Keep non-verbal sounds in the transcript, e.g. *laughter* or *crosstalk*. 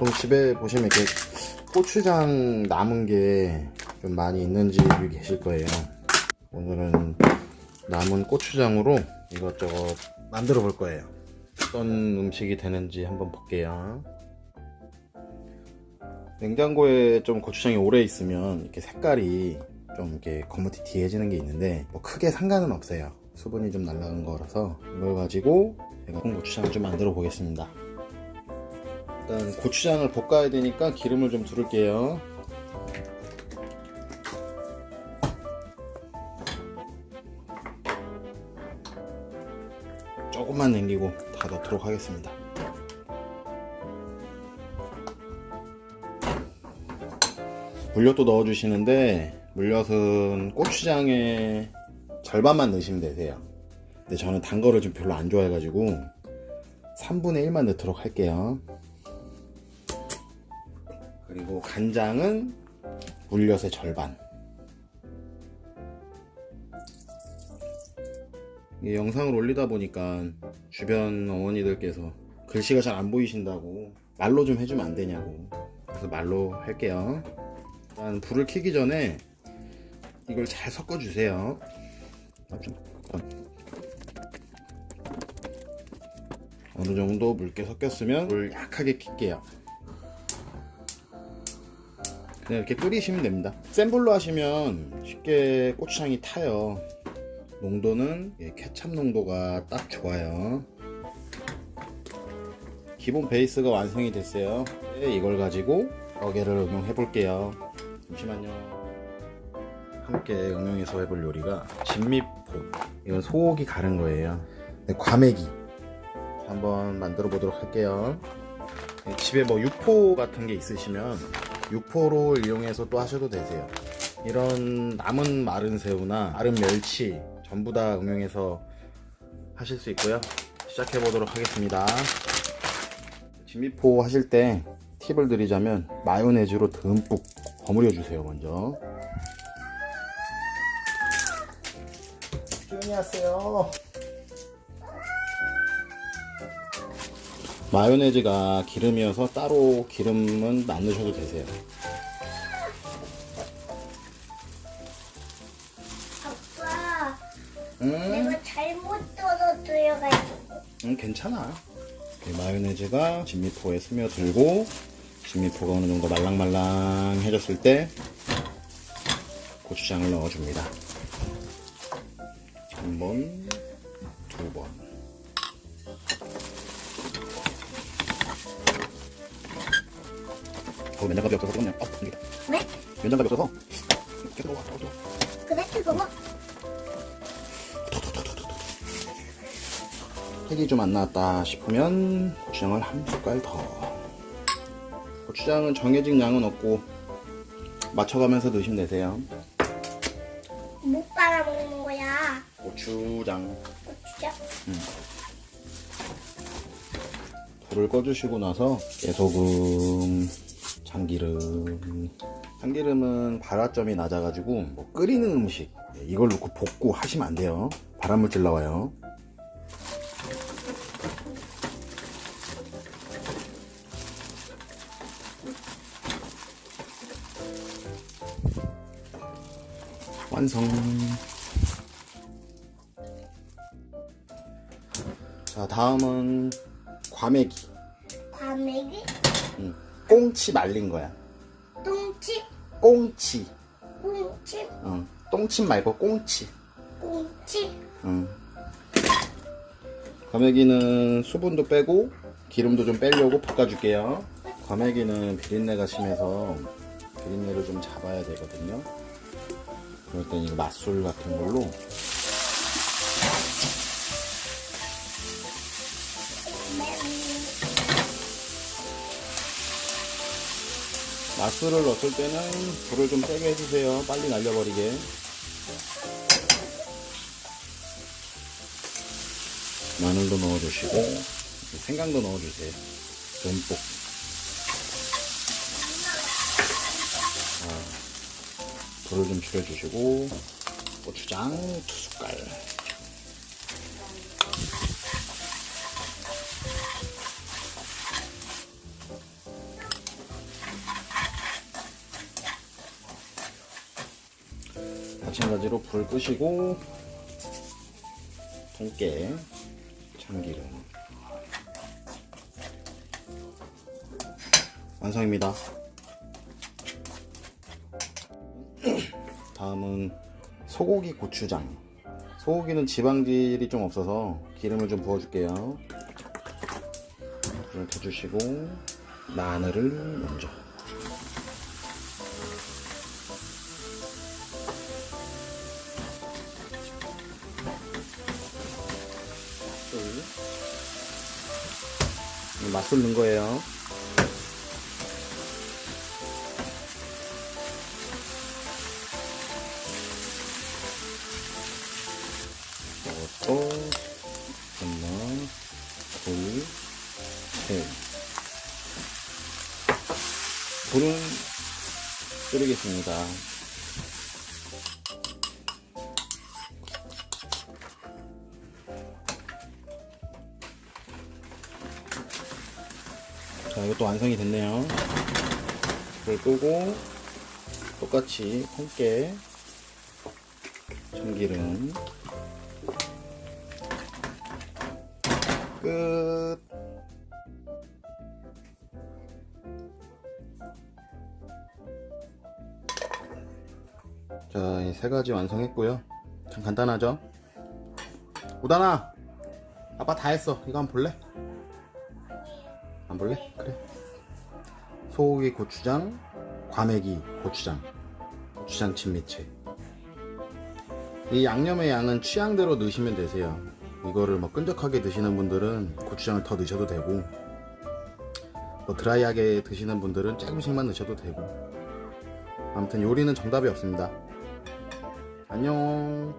보통 집에 보시면 이렇게 고추장 남은 게 좀 많이 있는 집이 계실 거예요. 오늘은 남은 고추장으로 이것저것 만들어 볼 거예요. 어떤 음식이 되는지 한번 볼게요. 냉장고에 좀 고추장이 오래 있으면 이렇게 색깔이 좀 이렇게 거무튀튀해지는 게 있는데 뭐 크게 상관은 없어요. 수분이 좀 날라간 거라서 이걸 가지고 제가 고추장을 좀 만들어 보겠습니다. 일단 고추장을 볶아야 되니까 기름을 좀 두를게요. 조금만 남기고 다 넣도록 하겠습니다. 물엿도 넣어주시는데 물엿은 고추장의 절반만 넣으시면 되세요. 근데 저는 단 거를 좀 별로 안 좋아해가지고 3분의 1만 넣도록 할게요. 그리고 간장은 물엿의 절반. 영상을 올리다 보니까 주변 어머니들께서 글씨가 잘 안 보이신다고 말로 좀 해주면 안 되냐고 그래서 말로 할게요. 일단 불을 켜기 전에 이걸 잘 섞어 주세요. 어느 정도 묽게 섞였으면 불 약하게 킬게요. 그냥 이렇게 끓이시면 됩니다. 센 불로 하시면 쉽게 고추장이 타요. 농도는 예, 케찹 농도가 딱 좋아요. 기본 베이스가 완성이 됐어요. 네, 이걸 가지고 어게를 응용해 볼게요. 잠시만요. 함께 응용해서 해볼 요리가 진미포. 이건 소고기 가른 거예요. 네, 과메기. 한번 만들어 보도록 할게요. 네, 집에 뭐 육포 같은 게 있으시면 육포로 이용해서 또 하셔도 되세요. 이런 남은 마른 새우나 마른 멸치 전부 다 응용해서 하실 수 있고요. 시작해 보도록 하겠습니다. 진미포 하실 때 팁을 드리자면 마요네즈로 듬뿍 버무려 주세요. 먼저. 조용히 하세요. 마요네즈가 기름이어서 따로 기름은 안 넣으셔도 되세요. 아빠, 음, 내가 잘못 떨어뜨려가지고. 음 괜찮아. 마요네즈가 진미포에 스며들고 진미포가 어느 정도 말랑말랑해졌을 때 고추장을 넣어줍니다. 한 번, 어, 면장갑이 없어서 그렇네. 어, 이게. 네? 면장갑이 없어서. 이렇게 들어와, 들어와. 그래, 그거. 색이 좀 안 나왔다 싶으면 고추장을 한 숟갈 더. 고추장은 정해진 양은 없고 맞춰가면서 넣으시면 되세요. 못 빨아먹는 거야. 고추장. 고추장. 불을 꺼주시고 나서 깨소금, 참기름. 참기름은 발화점이 낮아가지고 뭐 끓이는 음식 이걸 넣고 볶고 하시면 안 돼요. 발암물질 나와요. 완성. 자, 다음은 과메기. 과메기, 응. 꽁치 말린 거야. 똥치, 꽁치. 꽁치, 응. 똥침 말고 꽁치. 꽁치. 응. 과메기는 수분도 빼고 기름도 좀 빼려고 볶아줄게요. 과메기는 비린내가 심해서 비린내를 좀 잡아야 되거든요. 그럴 땐 이거 맛술 같은 걸로 맛술을 넣을 때는 불을 좀 세게 해주세요. 빨리 날려버리게. 마늘도 넣어주시고 생강도 넣어주세요. 듬뿍. 자, 불을 좀 줄여주시고 고추장 두 숟갈. 마찬가지로 불 끄시고 통깨 참기름 완성입니다. *clears throat* 다음은 소고기 고추장. 소고기는 지방질이 좀 없어서 기름을 좀 부어줄게요. 기름 부어주시고 마늘을 먼저. 맛술 넣은 거예요. 이것도 하나, 둘, 셋. 불은 끓이겠습니다. 자, 이것도 완성이 됐네요. 불 끄고 똑같이 콩깨 참기름 끝. 자, 이 세 가지 완성했고요. 참 간단하죠? 우단아, 아빠 다 했어. 이거 한번 볼래? 안 볼래? 그래. 소고기 고추장, 과메기 고추장, 고추장 진미채. 이 양념의 양은 취향대로 넣으시면 되세요. 이거를 뭐 끈적하게 드시는 분들은 고추장을 더 넣으셔도 되고, 뭐 드라이하게 드시는 분들은 조금씩만 넣으셔도 되고. 아무튼 요리는 정답이 없습니다. 안녕.